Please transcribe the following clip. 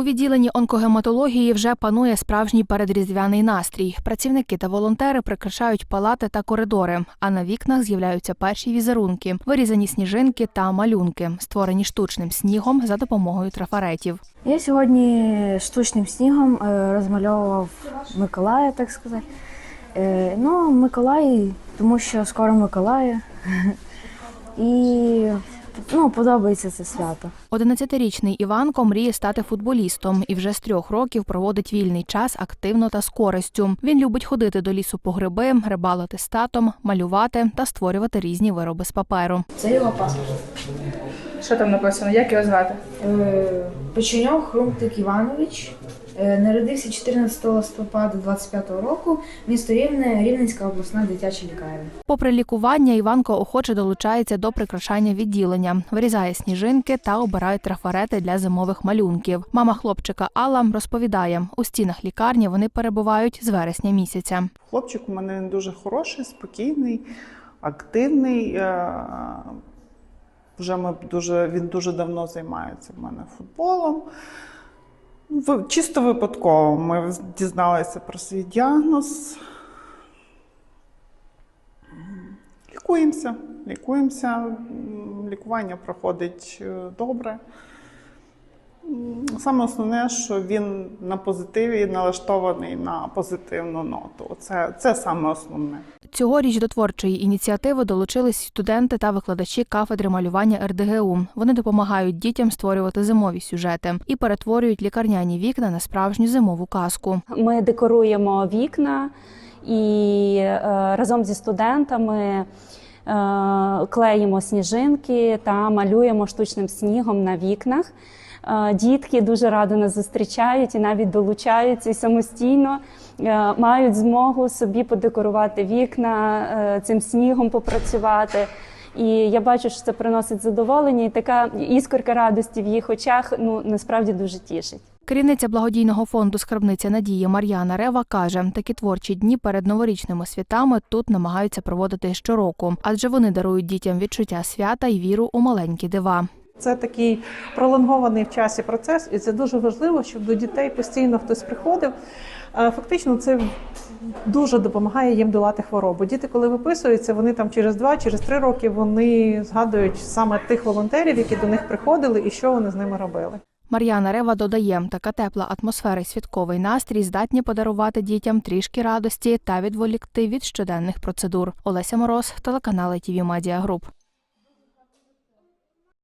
У відділенні онкогематології вже панує справжній передріздвяний настрій. Працівники та волонтери прикрашають палати та коридори, а на вікнах з'являються перші візерунки, вирізані сніжинки та малюнки, створені штучним снігом за допомогою трафаретів. Я сьогодні штучним снігом е, розмальовував Миколая, так сказати. Е, Ну, Миколай, тому що скоро Миколая. І ну, подобається це свято. 11-річний Іванко мріє стати футболістом і вже з трьох років проводить вільний час активно та з користю. Він любить ходити до лісу по гриби, рибалити з татом, малювати та створювати різні вироби з паперу. Це його паспорт. Що там написано? Як його звати? Е, Печеньов Хрумтик Іванович. Е, Народився 14 листопада 25-го року. Місто Рівне, Рівненська обласна дитяча лікарня. Попри лікування, Іванко охоче долучається до прикрашання відділення, вирізає сніжинки та обирає трафарети для зимових малюнків. Мама хлопчика Алла розповідає, у стінах лікарні вони перебувають з вересня місяця. Хлопчик у мене дуже хороший, спокійний, активний. Вже ми дуже, він дуже давно займається в мене футболом. Чисто випадково ми дізналися про свій діагноз. Лікуємося, лікуємося. Лікування проходить е, добре. Саме основне, що він на позитиві налаштований на позитивну ноту. Це, це саме основне. Цьогоріч до творчої ініціативи долучились студенти та викладачі кафедри малювання РДГУ. Вони допомагають дітям створювати зимові сюжети і перетворюють лікарняні вікна на справжню зимову казку. Ми декоруємо вікна і е, разом зі студентами е, клеїмо сніжинки та малюємо штучним снігом на вікнах. Дітки дуже радо нас зустрічають і навіть долучаються і самостійно е, мають змогу собі подекорувати вікна, е, цим снігом попрацювати. І я бачу, що це приносить задоволення, і така іскорка радості в їх очах ну насправді дуже тішить. Керівниця благодійного фонду Скарбниця надії Мар'яна Рева каже, такі творчі дні перед новорічними святами тут намагаються проводити щороку, адже вони дарують дітям відчуття свята і віру у маленькі дива. Це такий пролонгований в часі процес, і це дуже важливо, щоб до дітей постійно хтось приходив. Е, Фактично, це дуже допомагає їм долати хворобу. Діти, коли виписуються, вони там через два, через три роки вони згадують саме тих волонтерів, які до них приходили, і що вони з ними робили. Мар'яна Рева додає, така тепла атмосфера і святковий настрій здатні подарувати дітям трішки радості та відволікти від щоденних процедур. Олеся Мороз, телеканал ITV Media Group.